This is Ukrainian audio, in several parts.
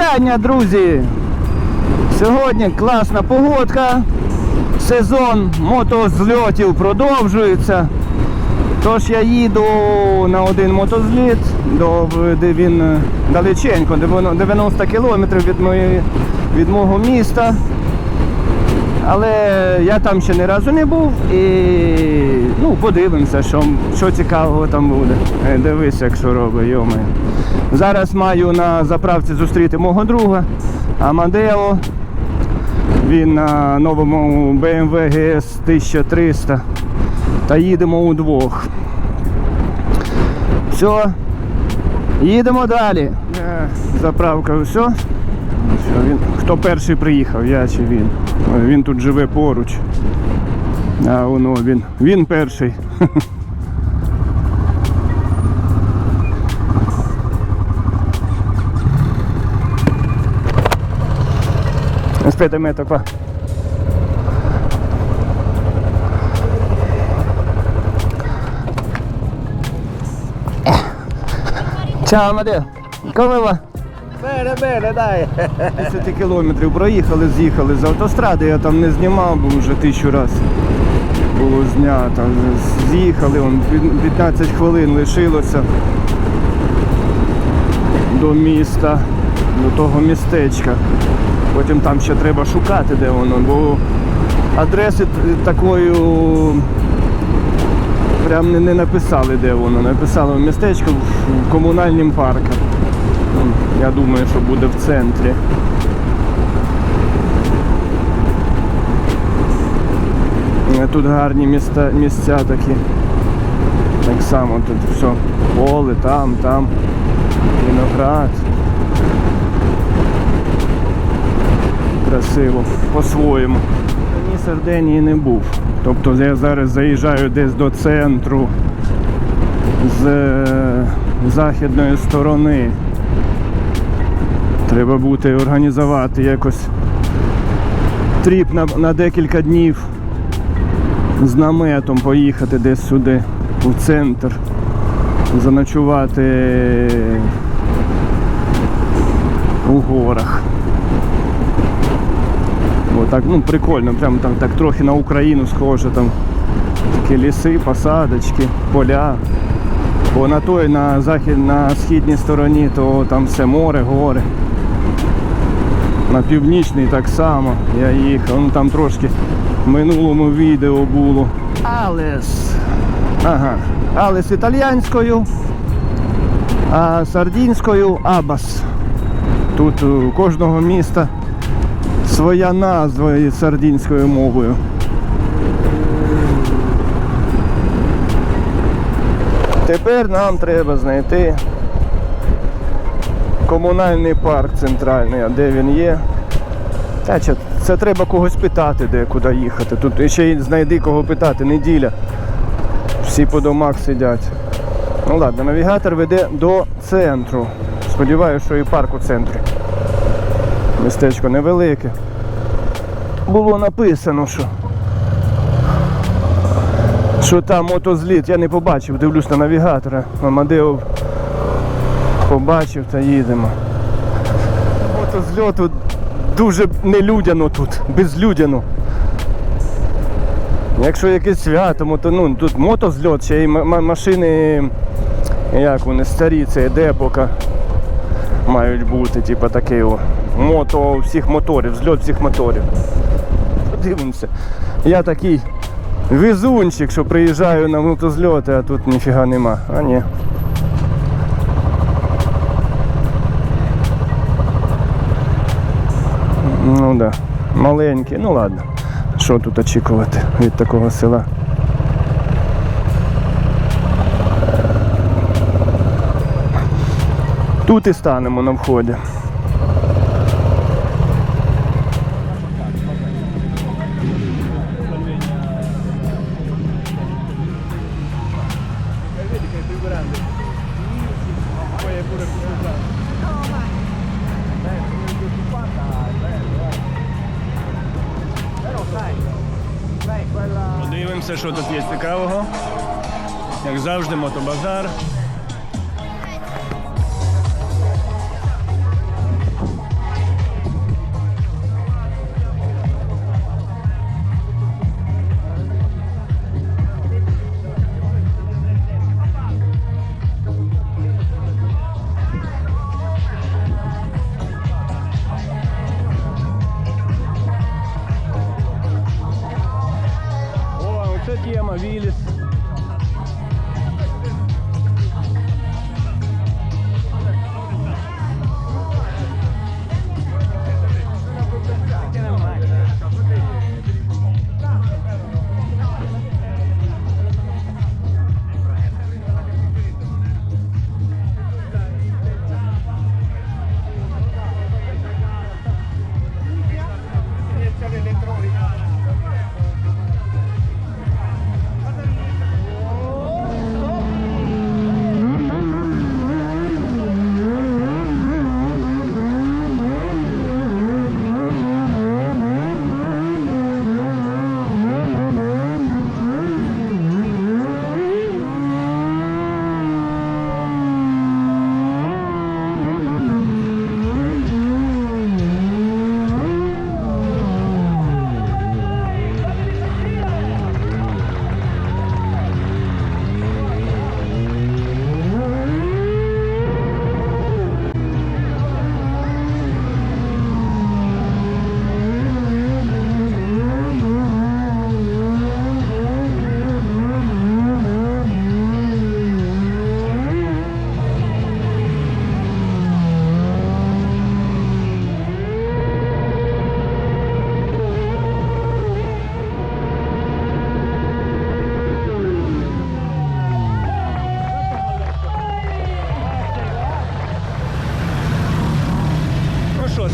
Вітання, друзі! Сьогодні класна погодка. Сезон мотозльотів продовжується. Тож я їду на один мотозліт, де він е, далеченько, 90 кілометрів від, від мого міста. Але я там ще ні разу не був і ну, подивимося, що, що цікавого там буде. Е, Дивись, як що робить, йомаю. Зараз маю на заправці зустріти мого друга Амадео. Він на новому BMW GS 1300. Та їдемо удвох. Все. Їдемо далі. Заправка все. Хто перший приїхав, я чи він? Він тут живе поруч. А воно він. Він перший. Metto qua. Ciao Amadeo, come va? Bene, bene, 10 кілометрів проїхали, з'їхали з автостради, я там не знімав, бо вже тисячу раз було знято. З'їхали, он, 15 хвилин лишилося до міста, до того містечка. Потім там ще треба шукати, де воно, бо адреси такою прям не, написали, де воно. Написали містечко в, в комунальнім парку. Ну, Я думаю, що буде в центрі. Тут гарні міста, місця такі. Так само тут все. Поле, там, там. Виноград. Красиво, по-своєму. Ні Сардинії не був. Тобто я зараз заїжджаю десь до центру з е, західної сторони. Треба буде організувати якось тріп на, на декілька днів з наметом поїхати десь сюди, у центр, заночувати у горах. Бо так, ну прикольно, прям там так трохи на Україну схоже, там такі ліси, посадочки, поля. Бо на той, на захід, на східній стороні, то там все море, гори. На північній так само я їхав. Ну там трошки в минулому відео було. Алес. Ага. Алес італійською, а сардінською Абас. Тут у кожного міста своя назва із сардінською мовою. Тепер нам треба знайти комунальний парк центральний, а де він є. Та це треба когось питати, де куди їхати. Тут ще й знайди кого питати, неділя. Всі по домах сидять. Ну ладно, навігатор веде до центру. Сподіваюся, що і парк у центрі. Містечко невелике. Було написано, що. Що там мотозліт, я не побачив, дивлюсь на навігатора. Амадео побачив та їдемо. Мотозльоту дуже нелюдяно тут, безлюдяно. Якщо якесь свято, мото, ну, тут мотозльот, ще й машини, як вони, старі, це депока мають бути, типу такий о, мото всіх моторів, зльот всіх моторів. Подивимося. Я такий везунчик, що приїжджаю на мотозльоти, а тут ніфіга нема. А ні. Ну да, маленький, ну ладно. Що тут очікувати від такого села? Тут і станемо на вході. Подивимося, що тут є цікавого. Як завжди, мотобазар. visą žiemą vylis.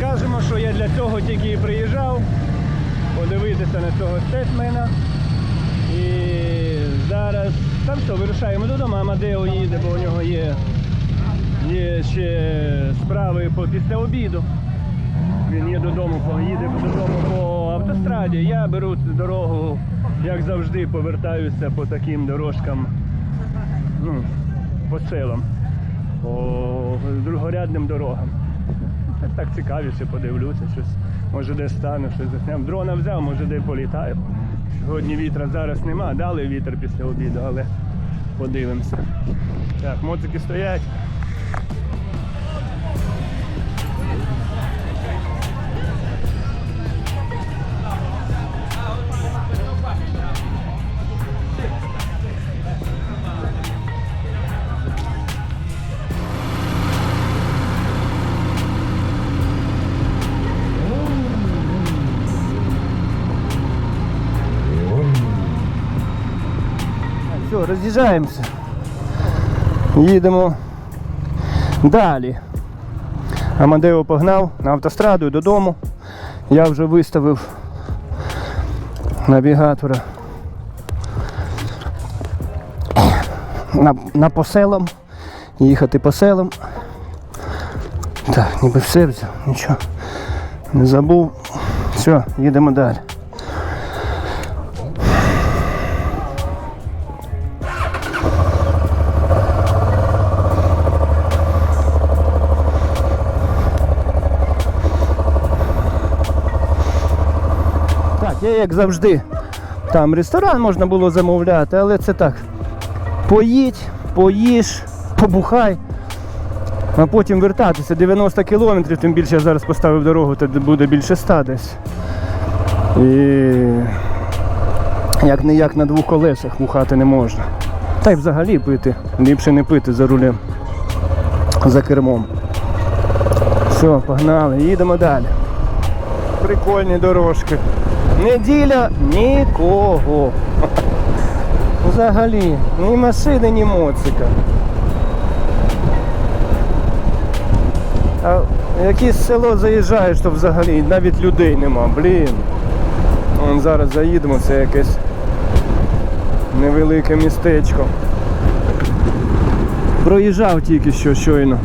Скажемо, що я для цього тільки і приїжджав, подивитися на цього стетмена. І зараз там що, вирушаємо додому, Амадео їде, бо у нього є, є ще справи по після обіду. Він є додому, поїде додому по автостраді. Я беру дорогу, як завжди, повертаюся по таким дорожкам, ну, по селам, по другорядним дорогам. Так, цікавіше, подивлюся, щось. Може де стану, щось засням. Дрона взяв, може де політаю. Сьогодні вітра зараз нема, дали вітер після обіду, але подивимося. Так, моцики стоять. Все, роз'їжджаємося. Їдемо далі. Амадео погнав на автостраду і додому. Я вже виставив навігатора на, на по селам. Їхати по селам. Так, ніби все взяв, нічого. Не забув. Все, їдемо далі. Я як завжди. Там ресторан можна було замовляти, але це так. Поїдь, поїж, побухай, а потім вертатися. 90 кілометрів, тим більше я зараз поставив дорогу, то буде більше 100 десь. І як не як на двох колесах бухати не можна. Та й взагалі пити. Ліпше не пити за рулем, за кермом. Все, погнали, їдемо далі. Прикольні дорожки. Неділя нікого. Взагалі, ні машини, ні моцика. А в якесь село заїжджаєш, то взагалі навіть людей нема, блін. Вон зараз заїдемо, це якесь невелике містечко. Проїжджав тільки що щойно.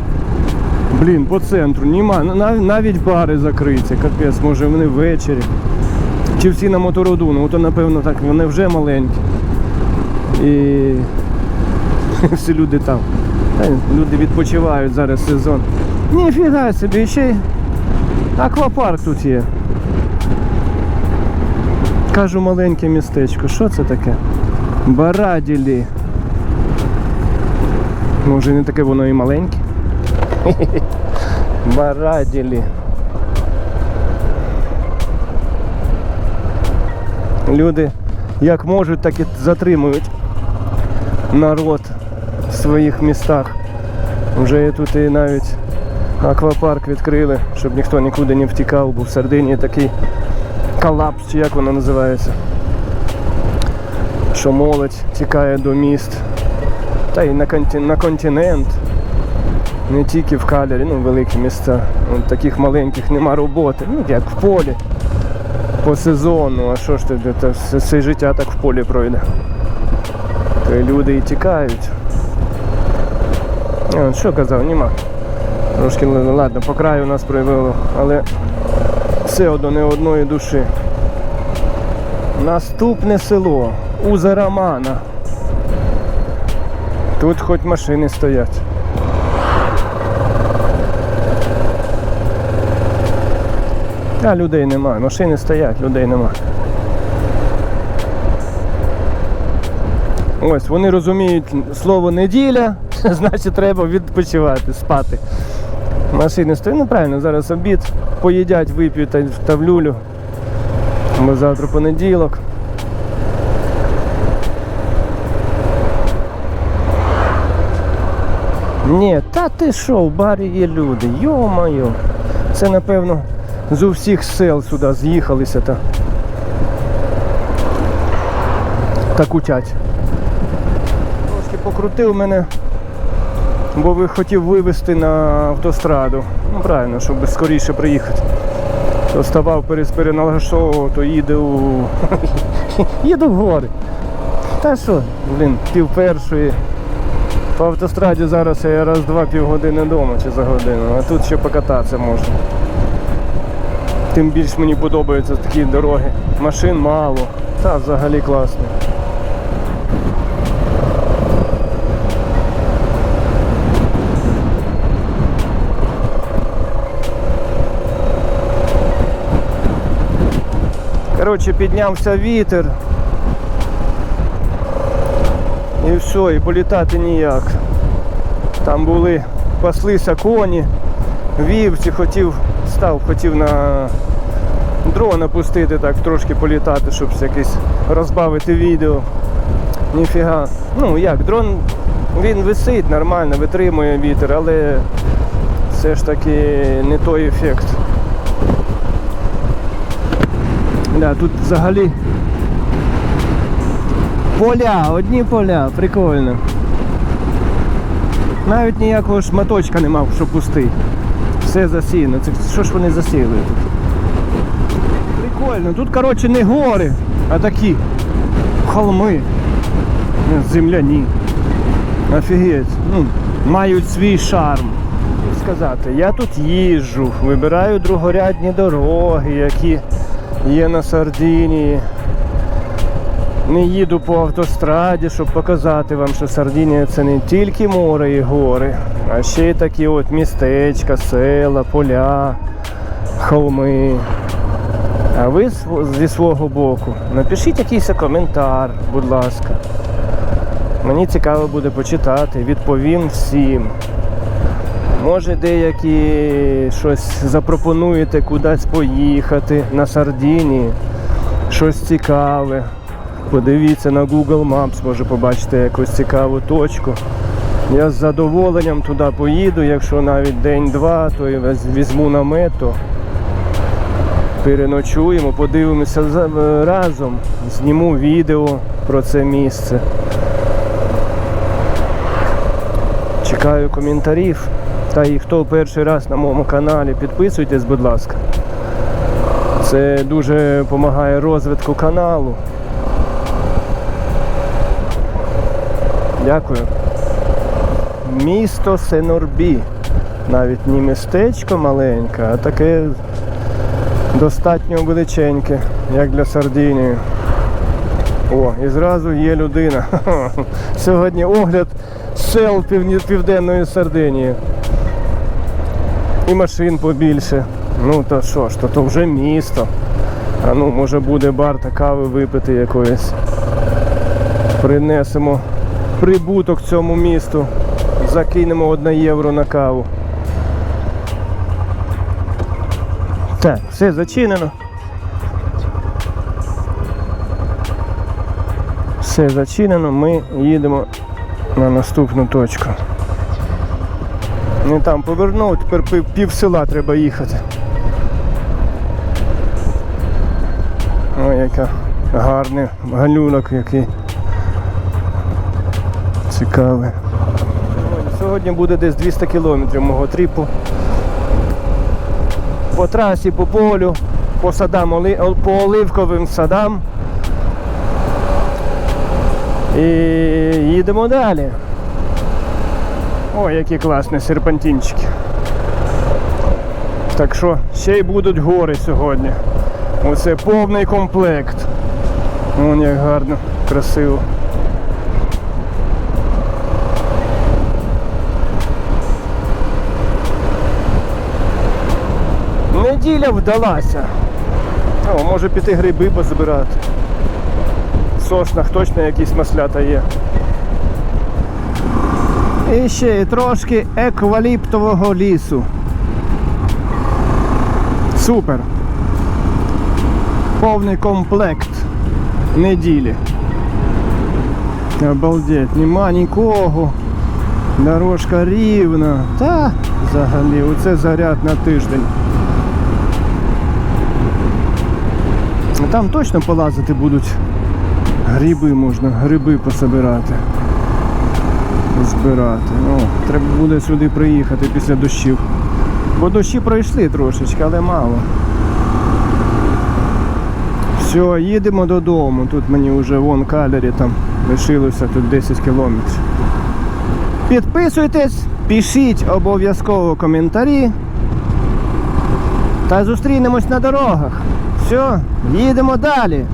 Блін, по центру, нема, нав- навіть бари закриті, капець, може вони ввечері. Чи всі на мотороду, ну то напевно так, вони вже маленькі. І всі люди там. Та, люди відпочивають зараз сезон. Ніфіга собі, ще й аквапарк тут є. Кажу маленьке містечко. Що це таке? Бараділі. Може не таке воно і маленьке? Бараділі. Люди як можуть, так і затримують народ в своїх містах. Вже тут і навіть аквапарк відкрили, щоб ніхто нікуди не втікав, бо в Сардинії такий колапс, чи як воно називається. Що молодь тікає до міст. Та й на, конті- на континент. Не тільки в Калярі, ну великі міста. От таких маленьких нема роботи. Ну як в полі. По сезону, а що ж ти, та все, все життя так в полі пройде. То люди і тікають. А, що казав, нема. Трошки ладно, по краю нас проявило, але все одно не одної душі. Наступне село Узарамана. Тут хоч машини стоять. А людей немає, машини стоять, людей нема. Ось вони розуміють слово неділя, значить треба відпочивати, спати. Машини стоять, ну правильно, зараз обід, поїдять, вип'ють та, та в люлю. Бо завтра понеділок. Ні, та ти що, в барі є люди, йо-моє. Це напевно з усіх сел сюди з'їхалися та. Та кутять. Трошки покрутив мене, бо ви хотів вивезти на автостраду. Ну правильно, щоб скоріше приїхати. То ставав переналаштовував, то їде у. їду в гори. Та що, блін, пів першої. По автостраді зараз я раз-два півгодини вдома чи за годину, а тут ще покататися можна. Тим більш мені подобаються такі дороги. Машин мало. Та взагалі класно. Коротше, піднявся вітер. І все, і політати ніяк. Там були, паслися коні, вівці, хотів, став, хотів на дрона пустити, так трошки політати, щоб якесь розбавити відео. Ніфіга. Ну як, дрон він висить нормально, витримує вітер, але все ж таки не той ефект. Да, тут взагалі поля, одні поля, прикольно. Навіть ніякого шматочка нема, що пустий. Все засіяно. Це що ж вони засіяли? Прикольно. Тут, коротше, не гори, а такі холми. Земляні. Офігеть. Ну, мають свій шарм. Сказати, я тут їжджу, вибираю другорядні дороги, які є на Сардинії. Не їду по автостраді, щоб показати вам, що Сардинія це не тільки море і гори, а ще й такі от містечка, села, поля, холми. А ви зі свого боку напишіть якийсь коментар, будь ласка. Мені цікаво буде почитати, відповім всім. Може деякі щось запропонуєте кудись поїхати на Сардинії, щось цікаве. Подивіться на Google Maps, може побачите якусь цікаву точку. Я з задоволенням туди поїду, якщо навіть день-два, то я візьму намет, то переночуємо, подивимося е, разом, зніму відео про це місце. Чекаю коментарів. Та і хто перший раз на моєму каналі, підписуйтесь, будь ласка. Це дуже допомагає розвитку каналу. Дякую. Місто Сенорбі. Навіть не містечко маленьке, а таке достатньо величеньке, як для Сардинії. О, і зразу є людина. Сьогодні огляд сел південної Сардинії. І машин побільше. Ну то що ж, то, то вже місто. А ну, може буде бар та кави випити якоїсь. Принесемо прибуток цьому місту. Закинемо 1 євро на каву. Так, все зачинено. Все зачинено, ми їдемо на наступну точку. Не там повернув, тепер пів, села треба їхати. Ой, яка гарний галюнок який. Сьогодні- Сьогодні буде десь 200 кілометрів мого тріпу. По трасі, по полю, по садам, по оливковим садам. І їдемо далі. Ой, які класні серпантинчики. Так що ще й будуть гори сьогодні. Оце повний комплект. Вон як гарно, красиво. Неділя вдалася. О, може піти гриби позбирати. В соснах точно якісь маслята є. І ще й трошки екваліптового лісу. Супер. Повний комплект неділі. Обалдеть, нема нікого. Дорожка рівна. Та взагалі, оце заряд на тиждень. Там точно полазити будуть. Гриби можна, гриби пособирати. Збирати. О, треба буде сюди приїхати після дощів. Бо дощі пройшли трошечки, але мало. Все, їдемо додому. Тут мені вже вон калері там лишилося тут 10 кілометрів. Підписуйтесь, пишіть обов'язково коментарі. Та зустрінемось на дорогах. Все, їдемо далі.